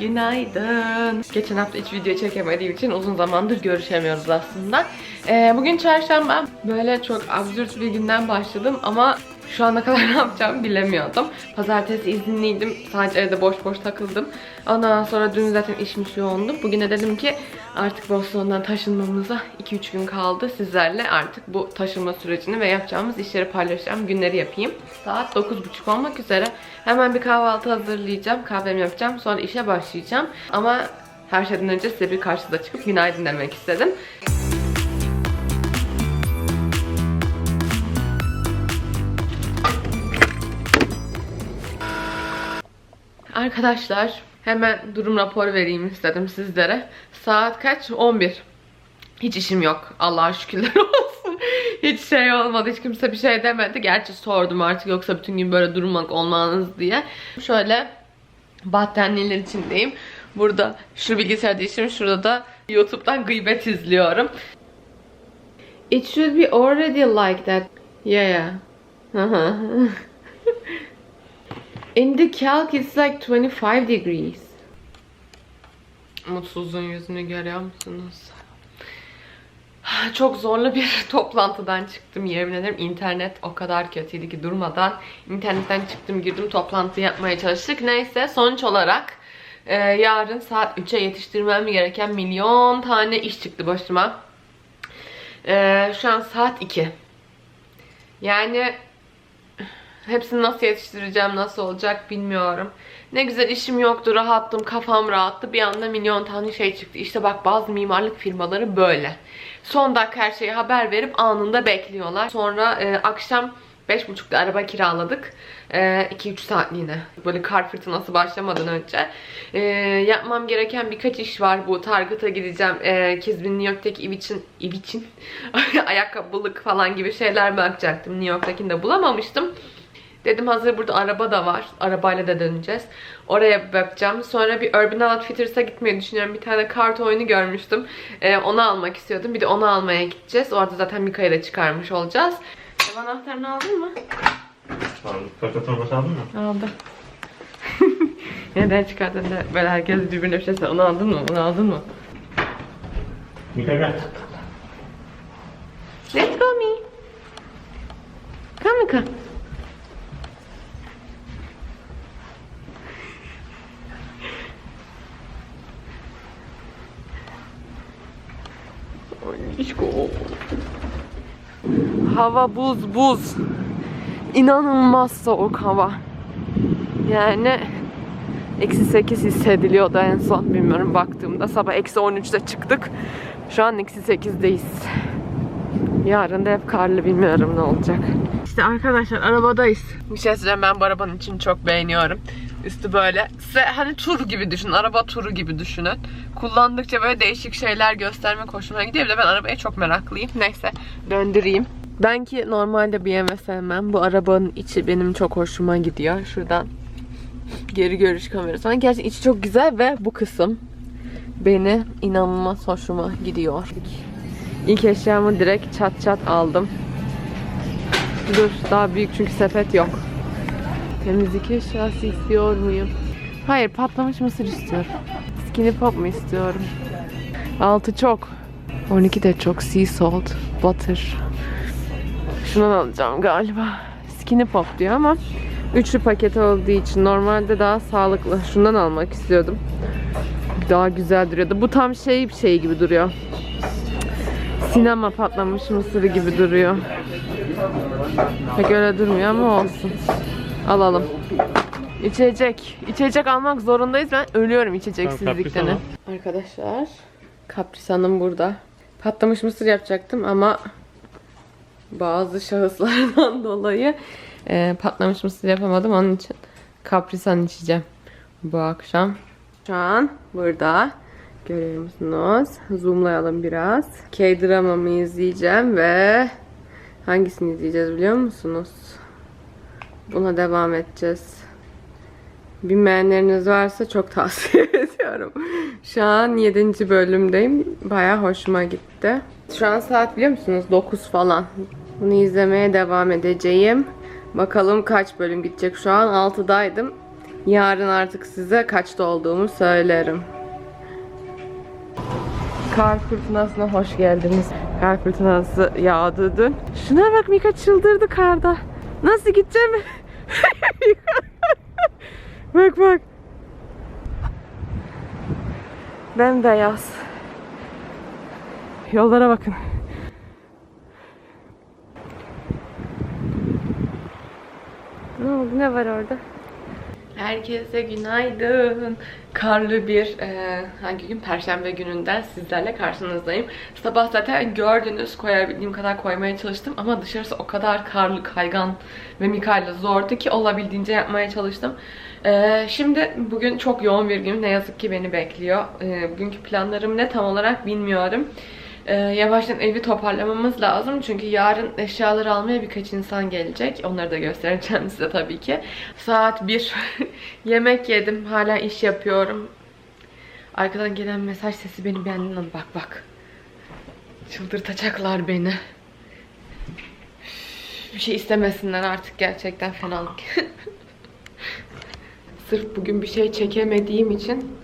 Günaydın. Geçen hafta hiç video çekemediğim için uzun zamandır görüşemiyoruz aslında. Ee, bugün çarşamba. Böyle çok absürt bir günden başladım ama şu ana kadar ne yapacağımı bilemiyordum. Pazartesi izinliydim. Sadece evde boş boş takıldım. Ondan sonra dün zaten işmiş yoğundu. Bugün de dedim ki artık Boston'dan taşınmamıza 2-3 gün kaldı. Sizlerle artık bu taşınma sürecini ve yapacağımız işleri paylaşacağım. Günleri yapayım. Saat 9.30 olmak üzere. Hemen bir kahvaltı hazırlayacağım. Kahvemi yapacağım. Sonra işe başlayacağım. Ama her şeyden önce size bir karşıda çıkıp günaydın demek istedim. Arkadaşlar hemen durum raporu vereyim istedim sizlere. Saat kaç? 11. Hiç işim yok. Allah'a şükürler olsun. Hiç şey olmadı. Hiç kimse bir şey demedi. Gerçi sordum artık yoksa bütün gün böyle durmak olmanız diye. Şöyle battaniyeler içindeyim. Burada şu bilgisayarda işim. Şurada da YouTube'dan gıybet izliyorum. It should be already like that. Yeah yeah. In the calc it's like 25 degrees. Mutsuzluğun yüzünü görüyor musunuz? Çok zorlu bir toplantıdan çıktım yemin ederim. İnternet o kadar kötüydü ki durmadan internetten çıktım girdim toplantı yapmaya çalıştık. Neyse sonuç olarak e, yarın saat 3'e yetiştirmem gereken milyon tane iş çıktı başıma. E, şu an saat 2. Yani Hepsini nasıl yetiştireceğim, nasıl olacak bilmiyorum. Ne güzel işim yoktu, rahattım, kafam rahattı. Bir anda milyon tane şey çıktı. İşte bak bazı mimarlık firmaları böyle. Son dakika her şeyi haber verip anında bekliyorlar. Sonra e, akşam 5.30'da araba kiraladık. 2-3 saatliğine. Böyle kar fırtınası başlamadan önce. E, yapmam gereken birkaç iş var. Bu Target'a gideceğim. E, Kizbin New York'taki ev için, ev için ayakkabılık falan gibi şeyler bakacaktım. New York'takini de bulamamıştım. Dedim hazır burada araba da var. Arabayla da döneceğiz. Oraya bakacağım. Sonra bir Urban Outfitters'a gitmeyi düşünüyorum. Bir tane kart oyunu görmüştüm. Ee, onu almak istiyordum. Bir de onu almaya gideceğiz. Orada zaten Mika'yı da çıkarmış olacağız. Ev anahtarını aldın mı? Aldım. Kaka torbası aldın mı? Aldım. Neden çıkardın da böyle herkes birbirine bir şey söylüyor. Onu aldın mı? Onu aldın mı? Mika gel. Hava buz buz. İnanılmaz soğuk hava. Yani eksi 8 hissediliyordu en son bilmiyorum baktığımda. Sabah eksi 13'te çıktık. Şu an eksi 8'deyiz. Yarın da hep karlı bilmiyorum ne olacak. İşte arkadaşlar arabadayız. Bir şey söyleyeceğim ben bu arabanın için çok beğeniyorum. Üstü böyle size hani tur gibi düşünün. Araba turu gibi düşünün. Kullandıkça böyle değişik şeyler gösterme hoşuma gidiyor. Bir de ben arabaya çok meraklıyım. Neyse döndüreyim. Ben ki normalde BMW sevmem. Bu arabanın içi benim çok hoşuma gidiyor. Şuradan geri görüş kamerası. falan. Gerçekten içi çok güzel ve bu kısım beni inanılmaz hoşuma gidiyor. İlk eşyamı direkt çat çat aldım. Dur daha büyük çünkü sepet yok. Temizlik eşyası istiyor muyum? Hayır patlamış mısır istiyorum. Skinny pop mu istiyorum? Altı çok. 12 de çok sea salt, butter. Şundan alacağım galiba. Skinny pop diyor ama üçlü paket olduğu için normalde daha sağlıklı. Şundan almak istiyordum. Daha güzel duruyordu. Bu tam şey bir şey gibi duruyor. Sinema patlamış mısırı gibi duruyor. Pek öyle durmuyor ama olsun. Alalım. İçecek. İçecek almak zorundayız. Ben ölüyorum içeceksizlikten. Arkadaşlar. Kapris Hanım burada. Patlamış mısır yapacaktım ama bazı şahıslardan dolayı e, patlamış mısır yapamadım. Onun için kaprisan içeceğim bu akşam. Şu an burada. Görüyor musunuz? Zoomlayalım biraz. K-dramamı izleyeceğim ve hangisini izleyeceğiz biliyor musunuz? Buna devam edeceğiz. Bilmeyenleriniz varsa çok tavsiye ediyorum. Şu an 7. bölümdeyim. Baya hoşuma gitti. Şu an saat biliyor musunuz? 9 falan. Bunu izlemeye devam edeceğim. Bakalım kaç bölüm gidecek. Şu an 6'daydım. Yarın artık size kaçta olduğumu söylerim. Kar fırtınasına hoş geldiniz. Kar fırtınası yağdı dün. Şuna bak Mika çıldırdı karda. Nasıl gideceğim? bak bak. Bembeyaz. Yollara bakın. Oldu? Ne var orada? Herkese günaydın. Karlı bir e, hangi gün? Perşembe gününden sizlerle karşınızdayım. Sabah zaten gördünüz koyabildiğim kadar koymaya çalıştım ama dışarısı o kadar karlı, kaygan ve Mikael'le zordu ki olabildiğince yapmaya çalıştım. E, şimdi bugün çok yoğun bir gün. Ne yazık ki beni bekliyor. E, bugünkü planlarım ne tam olarak bilmiyorum. Ee, yavaştan evi toparlamamız lazım. Çünkü yarın eşyaları almaya birkaç insan gelecek. Onları da göstereceğim size tabii ki. Saat 1. Yemek yedim. Hala iş yapıyorum. Arkadan gelen mesaj sesi beni beğendiğinden bak bak. Çıldırtacaklar beni. Bir şey istemesinler artık gerçekten fenalık. Sırf bugün bir şey çekemediğim için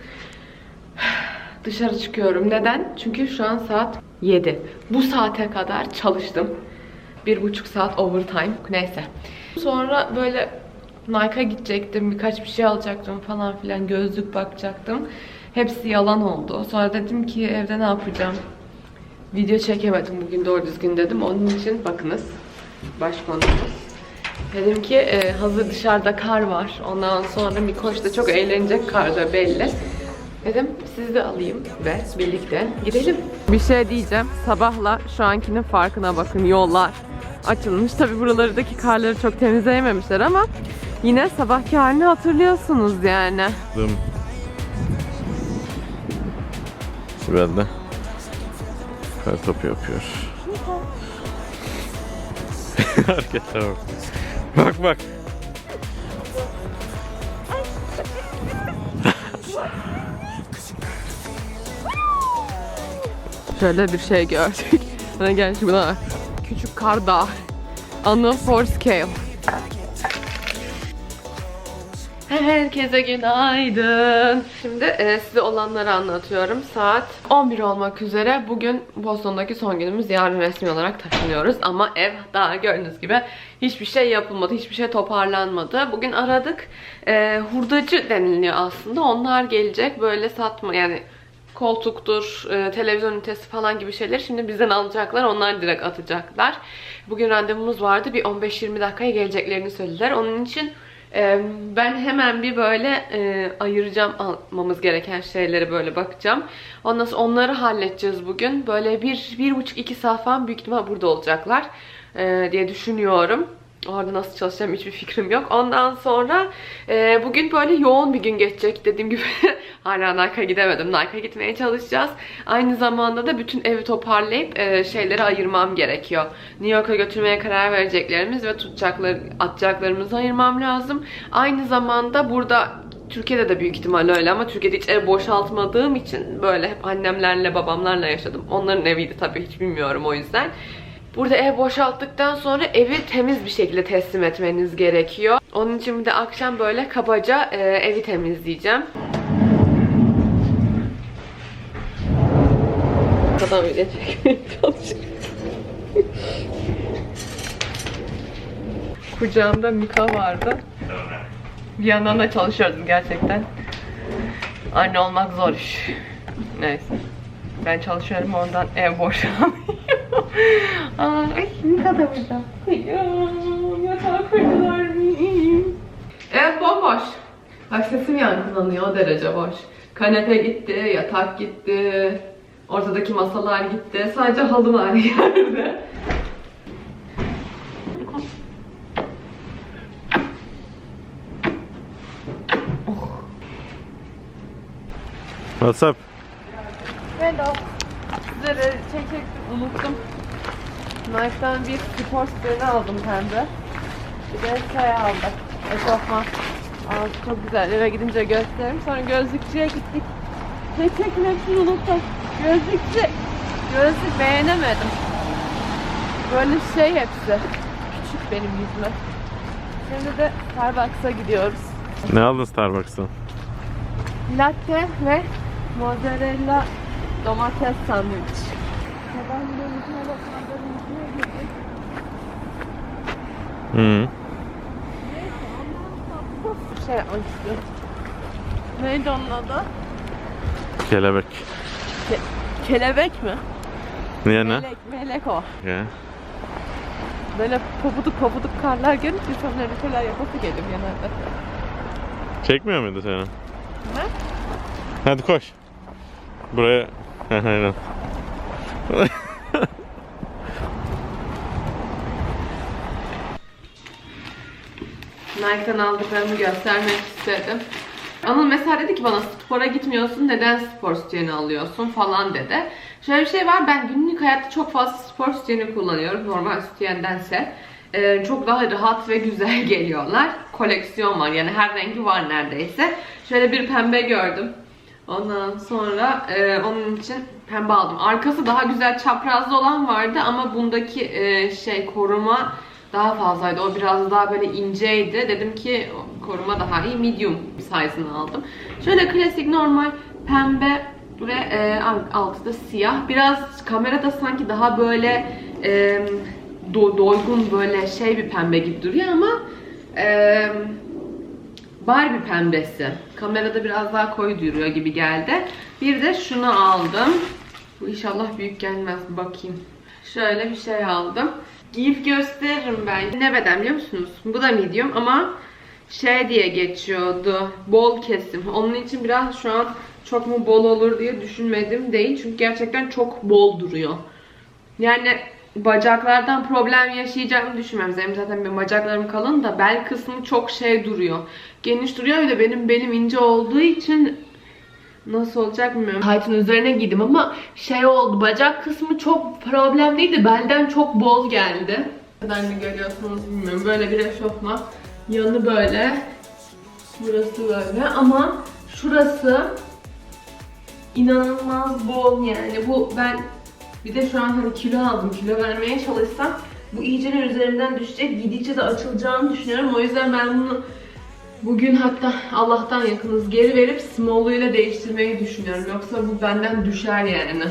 dışarı çıkıyorum. Neden? Çünkü şu an saat 7. Bu saate kadar çalıştım. Bir buçuk saat overtime. Neyse. Sonra böyle Nike'a gidecektim. Birkaç bir şey alacaktım falan filan. Gözlük bakacaktım. Hepsi yalan oldu. Sonra dedim ki evde ne yapacağım? Video çekemedim bugün doğru düzgün dedim. Onun için bakınız. Baş konumuz. Dedim ki e, hazır dışarıda kar var. Ondan sonra Mikoş da çok eğlenecek karda belli. Dedim sizi de alayım ve birlikte gidelim. Bir şey diyeceğim. Sabahla şu ankinin farkına bakın. Yollar açılmış. Tabi buralardaki karları çok temizleyememişler ama yine sabahki halini hatırlıyorsunuz yani. Dım. Sibel de kar topu yapıyor. Hareketlere bak. Bak bak. Şöyle bir şey gördük. Bana gel şu buna. Küçük kar dağı. Anı for scale. Herkese günaydın. Şimdi e, size olanları anlatıyorum. Saat 11 olmak üzere. Bugün Boston'daki son günümüz. Yarın resmi olarak taşınıyoruz. Ama ev daha gördüğünüz gibi hiçbir şey yapılmadı. Hiçbir şey toparlanmadı. Bugün aradık. E, hurdacı deniliyor aslında. Onlar gelecek. Böyle satma yani koltuktur, e, televizyon ünitesi falan gibi şeyleri şimdi bizden alacaklar. Onlar direkt atacaklar. Bugün randevumuz vardı. Bir 15-20 dakikaya geleceklerini söylediler. Onun için e, ben hemen bir böyle e, ayıracağım almamız gereken şeyleri böyle bakacağım. Ondan sonra onları halledeceğiz bugün. Böyle bir, bir buçuk iki saat falan büyük ihtimal burada olacaklar diye düşünüyorum. Orada nasıl çalışacağım hiçbir fikrim yok. Ondan sonra e, bugün böyle yoğun bir gün geçecek. Dediğim gibi hala Nike'a gidemedim. Nike'a gitmeye çalışacağız. Aynı zamanda da bütün evi toparlayıp e, şeyleri ayırmam gerekiyor. New York'a götürmeye karar vereceklerimiz ve tutacaklar, atacaklarımızı ayırmam lazım. Aynı zamanda burada Türkiye'de de büyük ihtimalle öyle ama Türkiye'de hiç ev boşaltmadığım için böyle hep annemlerle babamlarla yaşadım. Onların eviydi tabii hiç bilmiyorum o yüzden. Burada ev boşalttıktan sonra evi temiz bir şekilde teslim etmeniz gerekiyor. Onun için de akşam böyle kabaca e, evi temizleyeceğim. Adam video çekmeye çalışıyor. Kucağımda Mika vardı. Bir yandan da çalışıyordum gerçekten. Anne olmak zor iş. Neyse. Ben çalışıyorum ondan ev boşalmıyor. Ay Mika da burada. Kıyım. Yatağı kırdılar. Ev bomboş. Bak sesim yankılanıyor o derece boş. Kanepe gitti, yatak gitti. Ortadaki masalar gitti. Sadece halı var yerde. What's up? Hello. Sizlere çekecektim, unuttum. Nike'dan bir spor spreni aldım pembe. Bir de şey aldım. Eşofman. Aa, çok güzel. Eve gidince gösteririm. Sonra gözlükçüye gittik. Ne çekmesini unuttum. Gözlükçü. Gözlük beğenemedim. Böyle şey hepsi. Küçük benim yüzüme. Şimdi de Starbucks'a gidiyoruz. Ne aldın Starbucks'tan? Latte ve mozzarella domates sandviç. Hı. Şey açtı. Neydi onun adı? Kelebek. Kelebek mi? Niye ne? Melek, melek o. Ya. Böyle pabuduk pabuduk karlar görünce sonra öyle şeyler yapası gelir genelde. Çekmiyor muydu seni? Ne? Hadi koş. Buraya. Aynen. Nike'dan aldıklarımı göstermek istedim. Anıl mesela dedi ki bana spora gitmiyorsun neden spor sütyeni alıyorsun falan dedi. Şöyle bir şey var ben günlük hayatta çok fazla spor sütyeni kullanıyorum normal sütyendense. Ee, çok daha rahat ve güzel geliyorlar. Koleksiyon var yani her rengi var neredeyse. Şöyle bir pembe gördüm. Ondan sonra e, onun için pembe aldım. Arkası daha güzel çaprazlı olan vardı ama bundaki e, şey koruma daha fazlaydı. O biraz daha böyle inceydi. Dedim ki koruma daha iyi. Medium size'ını aldım. Şöyle klasik normal pembe ve e, altı da siyah. Biraz kamerada sanki daha böyle e, do- doygun böyle şey bir pembe gibi duruyor ama e, Barbie pembesi. Kamerada biraz daha koyu duruyor gibi geldi. Bir de şunu aldım. Bu inşallah büyük gelmez. Bakayım. Şöyle bir şey aldım. Giyip gösteririm ben. Ne beden biliyor musunuz? Bu da medium ama şey diye geçiyordu. Bol kesim. Onun için biraz şu an çok mu bol olur diye düşünmedim değil. Çünkü gerçekten çok bol duruyor. Yani bacaklardan problem yaşayacağımı düşünmüyorum. Benim zaten benim bacaklarım kalın da bel kısmı çok şey duruyor. Geniş duruyor bir de benim belim ince olduğu için nasıl olacak bilmiyorum. Taytın üzerine giydim ama şey oldu bacak kısmı çok problemliydi. Belden çok bol geldi. Ne kadar mı görüyorsunuz bilmiyorum. Böyle bir eşofman. Yanı böyle. Burası böyle ama şurası inanılmaz bol yani. Bu ben bir de şu an hani kilo aldım. Kilo vermeye çalışsam bu iyice üzerimden düşecek. Gidince de açılacağını düşünüyorum. O yüzden ben bunu bugün hatta Allah'tan yakınız geri verip small'uyla değiştirmeyi düşünüyorum. Yoksa bu benden düşer yani.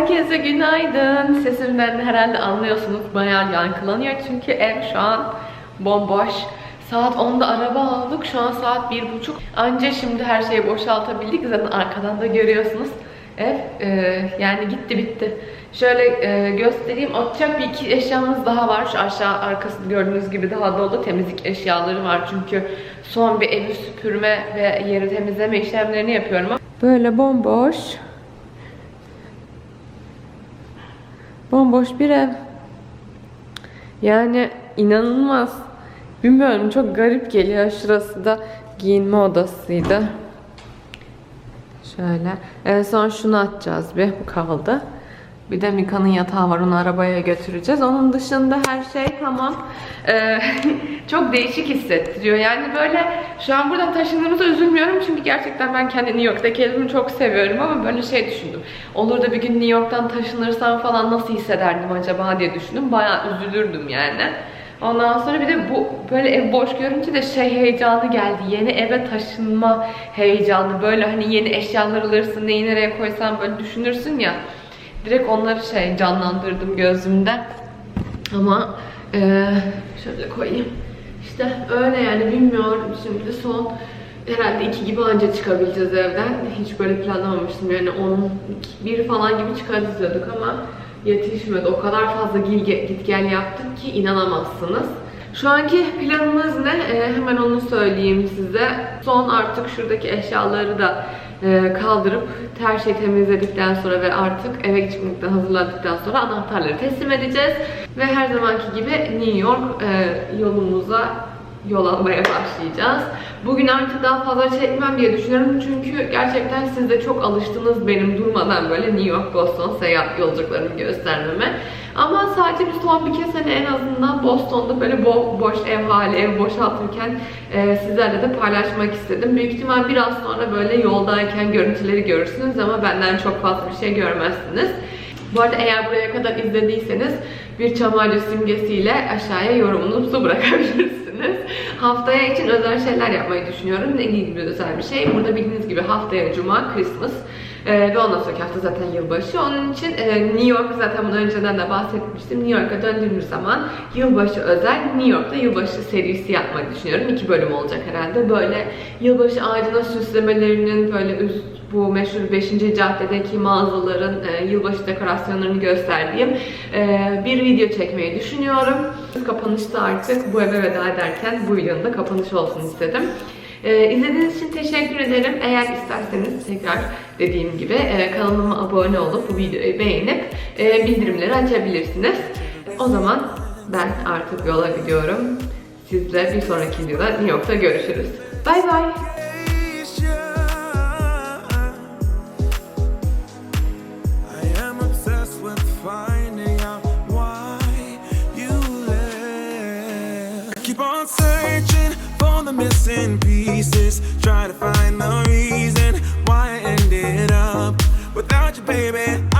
Herkese günaydın. Sesimden de herhalde anlıyorsunuz. Bayağı yankılanıyor çünkü ev şu an bomboş. Saat 10'da araba aldık. Şu an saat 1.30. Anca şimdi her şeyi boşaltabildik. Zaten arkadan da görüyorsunuz. Ev e, yani gitti bitti. Şöyle e, göstereyim. Atacak bir iki eşyamız daha var. Şu aşağı arkasını gördüğünüz gibi daha dolu temizlik eşyaları var. Çünkü son bir evi süpürme ve yeri temizleme işlemlerini yapıyorum. Böyle bomboş. Bomboş bir ev. Yani inanılmaz. Bilmiyorum çok garip geliyor. Şurası da giyinme odasıydı. Şöyle. En son şunu atacağız bir. Bu kaldı. Bir de Mika'nın yatağı var. Onu arabaya götüreceğiz. Onun dışında her şey tamam. Ee, çok değişik hissettiriyor. Yani böyle şu an buradan taşındığımıza üzülmüyorum. Çünkü gerçekten ben kendi New York'taki evimi çok seviyorum. Ama böyle şey düşündüm. Olur da bir gün New York'tan taşınırsam falan nasıl hissederdim acaba diye düşündüm. Bayağı üzülürdüm yani. Ondan sonra bir de bu böyle ev boş görünce de şey heyecanı geldi. Yeni eve taşınma heyecanı. Böyle hani yeni eşyalar alırsın, neyi nereye koysan böyle düşünürsün ya. Direkt onları şey canlandırdım gözümde. Ama eee, şöyle koyayım. İşte öyle yani bilmiyorum şimdi son herhalde iki gibi anca çıkabileceğiz evden. Hiç böyle planlamamıştım yani 10 bir falan gibi çıkarız diyorduk ama yetişmedi. O kadar fazla git gel yaptık ki inanamazsınız. Şu anki planımız ne? Ee, hemen onu söyleyeyim size. Son artık şuradaki eşyaları da e, kaldırıp her şeyi temizledikten sonra ve artık eve çıkmaktan hazırladıktan sonra anahtarları teslim edeceğiz. Ve her zamanki gibi New York e, yolumuza yol almaya başlayacağız. Bugün artık daha fazla çekmem diye düşünüyorum çünkü gerçekten siz de çok alıştınız benim durmadan böyle New York, Boston seyahat yolculuklarımı göstermeme. Ama sadece bir son birkaç sene en azından Boston'da böyle bo- boş ev hali, ev boşaltırken e, sizlerle de paylaşmak istedim. Büyük ihtimal biraz sonra böyle yoldayken görüntüleri görürsünüz ama benden çok fazla bir şey görmezsiniz. Bu arada eğer buraya kadar izlediyseniz bir çamarcı simgesiyle aşağıya yorumunuzu bırakabilirsiniz. Haftaya için özel şeyler yapmayı düşünüyorum. Ne gibi özel bir şey? Burada bildiğiniz gibi haftaya Cuma, Christmas ee, ve ondan sonraki hafta zaten yılbaşı. Onun için e, New York zaten bunu önceden de bahsetmiştim. New York'a döndüğümüz zaman yılbaşı özel New York'ta yılbaşı serisi yapmayı düşünüyorum. İki bölüm olacak herhalde. Böyle yılbaşı ağacına süslemelerinin böyle üst bu meşhur 5. caddedeki mağazaların e, yılbaşı dekorasyonlarını gösterdiğim e, bir video çekmeyi düşünüyorum. Kapanışta artık bu eve veda ederken bu videonun da kapanış olsun istedim. E, izlediğiniz için teşekkür ederim. Eğer isterseniz tekrar dediğim gibi e, kanalıma abone olup bu videoyu beğenip e, bildirimleri açabilirsiniz. O zaman ben artık yola gidiyorum. Sizle bir sonraki videoda New York'ta görüşürüz. Bay bay. Missing pieces, try to find the reason why I ended up without you, baby.